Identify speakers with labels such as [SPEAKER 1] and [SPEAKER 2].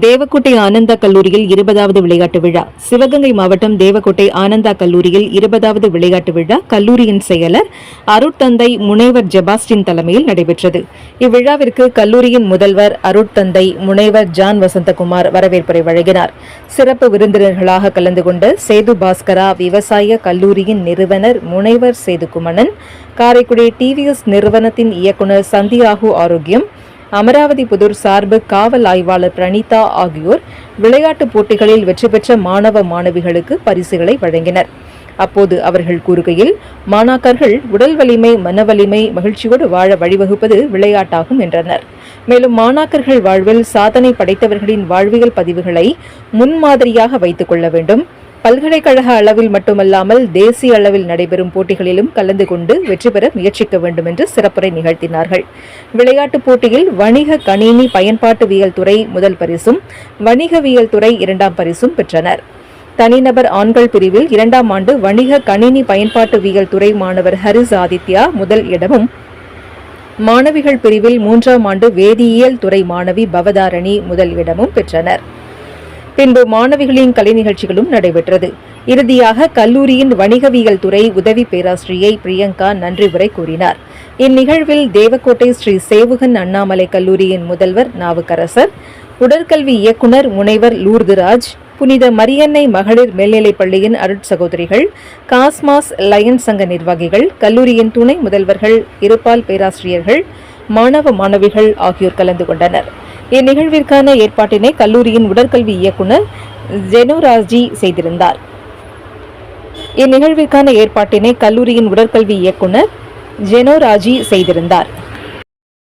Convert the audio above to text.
[SPEAKER 1] தேவக்கோட்டை ஆனந்தா கல்லூரியில் இருபதாவது விளையாட்டு விழா. சிவகங்கை மாவட்டம் தேவக்கோட்டை ஆனந்தா கல்லூரியில் இருபதாவது விளையாட்டு விழா கல்லூரியின் செயலர் அருட்தந்தை முனைவர் ஜெபாஸ்டின் தலைமையில் நடைபெற்றது. இவ்விழாவிற்கு கல்லூரியின் முதல்வர் அருட்தந்தை முனைவர் ஜான் வசந்தகுமார் வரவேற்புரை வழங்கினார். சிறப்பு விருந்தினர்களாக கலந்து கொண்ட சேது பாஸ்கரா விவசாய கல்லூரியின் நிறுவனர் முனைவர் சேதுகுமணன் காரைக்குடி டிவிஎஸ் நிறுவனத்தின் இயக்குநர் சந்தியாகு ஆரோக்கியம் அமராவதி புதூர் சார்பு காவல் ஆய்வாளர் பிரணீதா ஆகியோர் விளையாட்டுப் போட்டிகளில் வெற்றி பெற்ற மாணவ மாணவிகளுக்கு பரிசுகளை வழங்கினர். அப்போது அவர்கள் கூறுகையில் மாணாக்கர்கள் உடல் வலிமை மன வலிமை மகிழ்ச்சியோடு வாழ வழிவகுப்பது விளையாட்டாகும் என்றனர். மேலும் மாணாக்கர்கள் வாழ்வில் சாதனை படைத்தவர்களின் வாழ்வியல் பதிவுகளை முன்மாதிரியாக வைத்துக் கொள்ள வேண்டும். பல்கலைக்கழக அளவில் மட்டுமல்லாமல் தேசிய அளவில் நடைபெறும் போட்டிகளிலும் கலந்து கொண்டு வெற்றி பெற முயற்சிக்க வேண்டும் என்று சிறப்புரை நிகழ்த்தினார்கள். விளையாட்டுப் போட்டியில் வணிக கணினி பயன்பாட்டுவியல் துறை முதல் பரிசும் வணிகவியல் துறை இரண்டாம் பரிசும் பெற்றனர். தனிநபர் ஆண்கள் பிரிவில் இரண்டாம் ஆண்டு வணிக கணினி பயன்பாட்டுவியல் துறை மாணவர் ஹரிஸ் ஆதித்யா முதல் இடமும் மாணவிகள் பிரிவில் மூன்றாம் ஆண்டு வேதியியல் துறை மாணவி பவதாரணி முதல் இடமும் பெற்றனர். பின்பு மாணவிகளின் கலை நிகழ்ச்சிகளும் நடைபெற்றது. இறுதியாக கல்லூரியின் வணிகவியல் துறை உதவி பேராசிரியை பிரியங்கா நன்றி உரை கூறினார். இந்நிகழ்வில் தேவக்கோட்டை ஸ்ரீ சேவுகன் அண்ணாமலை கல்லூரியின் முதல்வர் நாவுக்கரசர் உடற்கல்வி இயக்குனர் முனைவர் லூர்துராஜ் புனித மரியன்னை மகளிர் மேல்நிலைப் பள்ளியின் அருட்சகோதரிகள் காஸ்மாஸ் லயன்ஸ் சங்க நிர்வாகிகள் கல்லூரியின் துணை முதல்வர்கள் இருபால் பேராசிரியர்கள் மாணவ மாணவிகள் ஆகியோர் கலந்து கொண்டனர். இந்நிகழ்விற்கான ஏற்பாட்டினை கல்லூரியின் உடற்கல்வி இயக்குனர் ஜெனோராஜி செய்திருந்தார். இந்நிகழ்விற்கான ஏற்பாட்டினை கல்லூரியின் உடற்கல்வி இயக்குனர் ஜெனோராஜி செய்திருந்தார்.